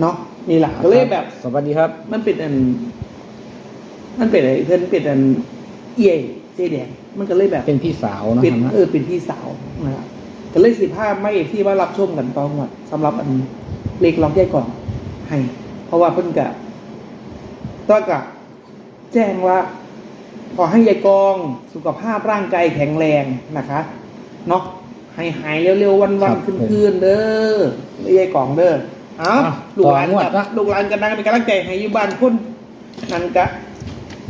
เนาะนี่แหละก็เลยแบบสวัสดีครับ มันเป็นอัน มันเป็นอะไรเพื่อนเป็นอันเอี่ยเจแดงมันก็เลยแบบเป็นพี่สาวนะเป็คนรับนะเออเป็นพี่สาวนะครับก็เลยสิภาพไม่ที่ว่ารับชมกันตอนหมดสำหรับอันเล็กล็อกแยกก่อนให้ เพราะว่าเพิ่นกะต้อกะแจ้งว่า ขอให้ยายกองสุขภาพร่างกายแข็งแรงนะคะเนาะให้หายเร็วๆวันๆคืนๆเด้อยายกองเด้อ เอาลูกหลานกับลูกหลานกันนะเป็นกำลังใจให้อยู่บ้านคุณนั่นกะ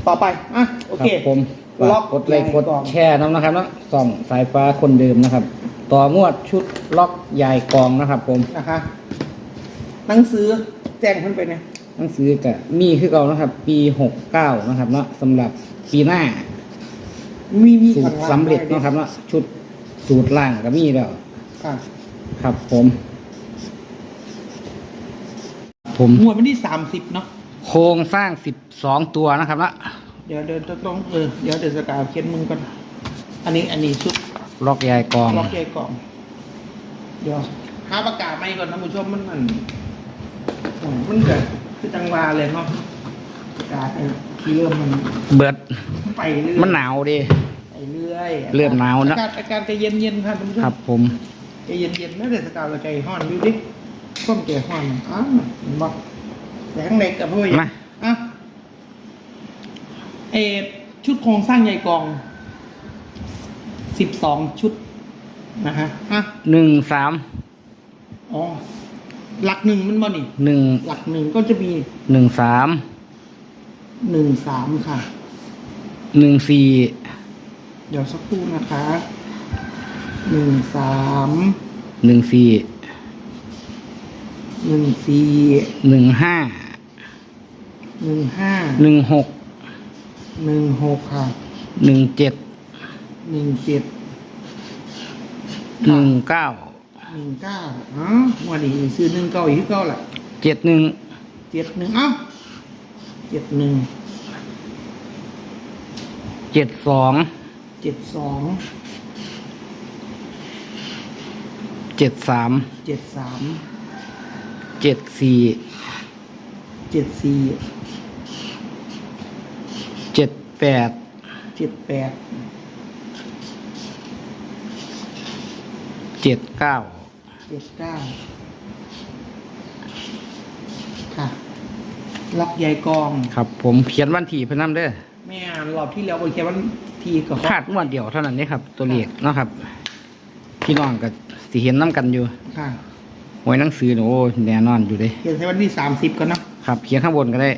ต่อไปอะโอคเครับผมล็ฝาอกกกดไลค์ยายกดกองแชร์น้ำนะครับเนาะส่องสายฟ้าคนเดิมนะครับ ต่องวดชุดล็อกยายกองนะครับ ผมนะคะหนังสือแจ้งเพิ่นไปเนี่ยหนังสือกับมีคือเก่านะครับ ปีหกเก้านะครับเนาะสำหรับปีหน้า มีมีสูตรสำเร็จเนาะครับเนาะชุดสูตรล่างก็มีแล้วค่ะครับผม ผมหมวดวันที่สามสิบเนาะโครงสร้างสิบสองตัวนะครับเนาะเดี๋ยวเดี๋ยวต้องเออเดี๋ยวเดี๋ยวสกาวเขียนมึงก่อนอันนี้อันนี้ชุดล็อกยายกองล็อกเกกล่อง เดี๋ยวหาประกาศไม่ก่อนนะผู้ชมมันมันอืมมันเกิดคือจังหวาเลยเนาะประกาศไอ้ที่เริ่มมันเบิดไปเรื่อยมันหนาวดิไปเรื่อยเริ่มหนาวนะอากาศอากาศจะเย็นเย็นๆค่ะท่านผู้ชมครับผมใจเย็นๆนะเดี๋ยวสกาวเราใจห้อนดูดิ ก้มใจห้อนอ้าวเห็นบ่แต่ข้างในกับพวกมาอะเออชุดโครงสร้างใหญ่กองสิบสองชุดนะฮะอะหนึ่งสามอ๋อหลักหนึ่งมันบ่นี่หนึ่งหลักหนึ่งก็จะมีหนึ่งสามหนึ่งสามค่ะหนึ่งสี่เดี๋ยวสักครู่นะคะหนึ่งสามหนึ่งสี่ หนึ่งสี่หนึ่งห้าหนึ่งห้าหนึ่งหกหนึ่งหกค่ะหนึ่งเจ็ดหนึ่งเจ็ดหนึ่งเก้าหนึ่งเก้าอ๋อวันนี้ซื้อหนึ่งเก้าอีกเก้าแหละเจ็ดหนึ่งเจ็ดหนึ่งเอ้าเจ็ดหนึ่งเจ็ดสองเจ็ดสองเจ็ดสามเจ็ดสาม เจ็ดสี่เจ็ดสี่เจ็ดแปดเจ็ดแปดเจ็ดเก้าเจ็ดเก้าค่ะล็อกใหญ่กอง ครับ ผมเขียนวันที่เพิ่นนำเด้อแม่รอบที่แล้วโอเควันทีกับคาดงวดเดียวเท่านั้นนี่ครับ ตัวเลขเนาะครับ พี่น้องก็สิเห็นน้กันอยู่ ค่ะ หวยหนังสือนี่โอ้แน่นอนอยู่เด้เขียนใช้วันที่สามสิบก่อนเนาะครับ เขียนข้างบนก็ได้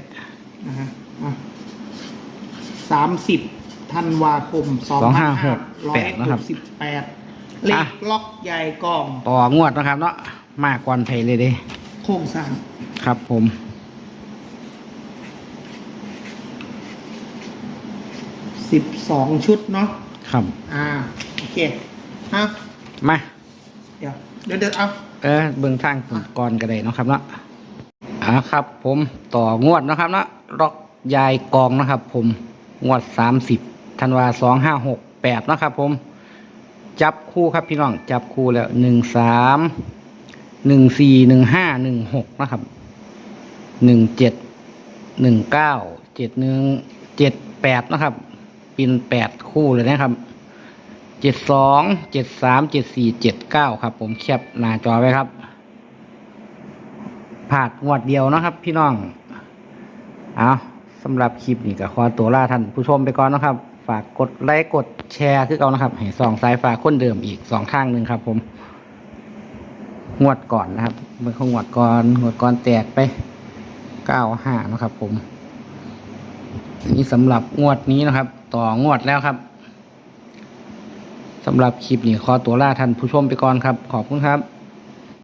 นะฮะสามสิบธันวาคมสองพันห้าร้อยหกสิบแปดเลขล็อกใหญ่กอง ต่องวดนะครับ เนาะมากกว่าไทยเลยเด้โครงสร้างครับผมสิบสองชุดเนาะครับ อ่า โอเคฮะมา เดี๋ยว เดี๋ยวเดี๋ยวเอาเออเบื้องทางก่อนก็ได้นะครับเนาะอ่าครับ ผมต่องวดนะครับเนาะล็อกยายกองนะครับ ผมงวดสามสิบธันวาสองห้าหกแปดนะครับ ผม จับคู่ครับพี่น้องจับคู่แล้วหนึ่งสามหนึ่งสี่หนึ่งห้าหนึ่งหกนะครับหนึ่งเจ็ดหนึ่งเก้าเจ็ดหนึ่งเจ็ดแปดนะครับเป็นแปดคู่เลยนะครับ เจ็ดสองเจ็ดสามเจ็ดสี่เจ็ดเก้าครับ ผมแคปหน้าจอไว้ครับผ่าดงวดเดียวนะครับ พี่น้อง เอาสำหรับคลิปนี้ก็ขอตัวลาท่านผู้ชมไปก่อนนะครับ ฝากกดไลค์กดแชร์คือเก่านะครับ ให้สองสายฝากคนเดิมอีกสองข้างหนึ่งครับ ผมงวดก่อนนะครับเมื่อเขางวดก่อนงวดก่อนแตกไปเก้าห้านะครับ ผมนี่สำหรับงวดนี้นะครับ ต่องวดแล้วครับ สำหรับคลิปนี้ขอตัวลาท่านผู้ชมไปก่อนครับ ขอบคุณครับ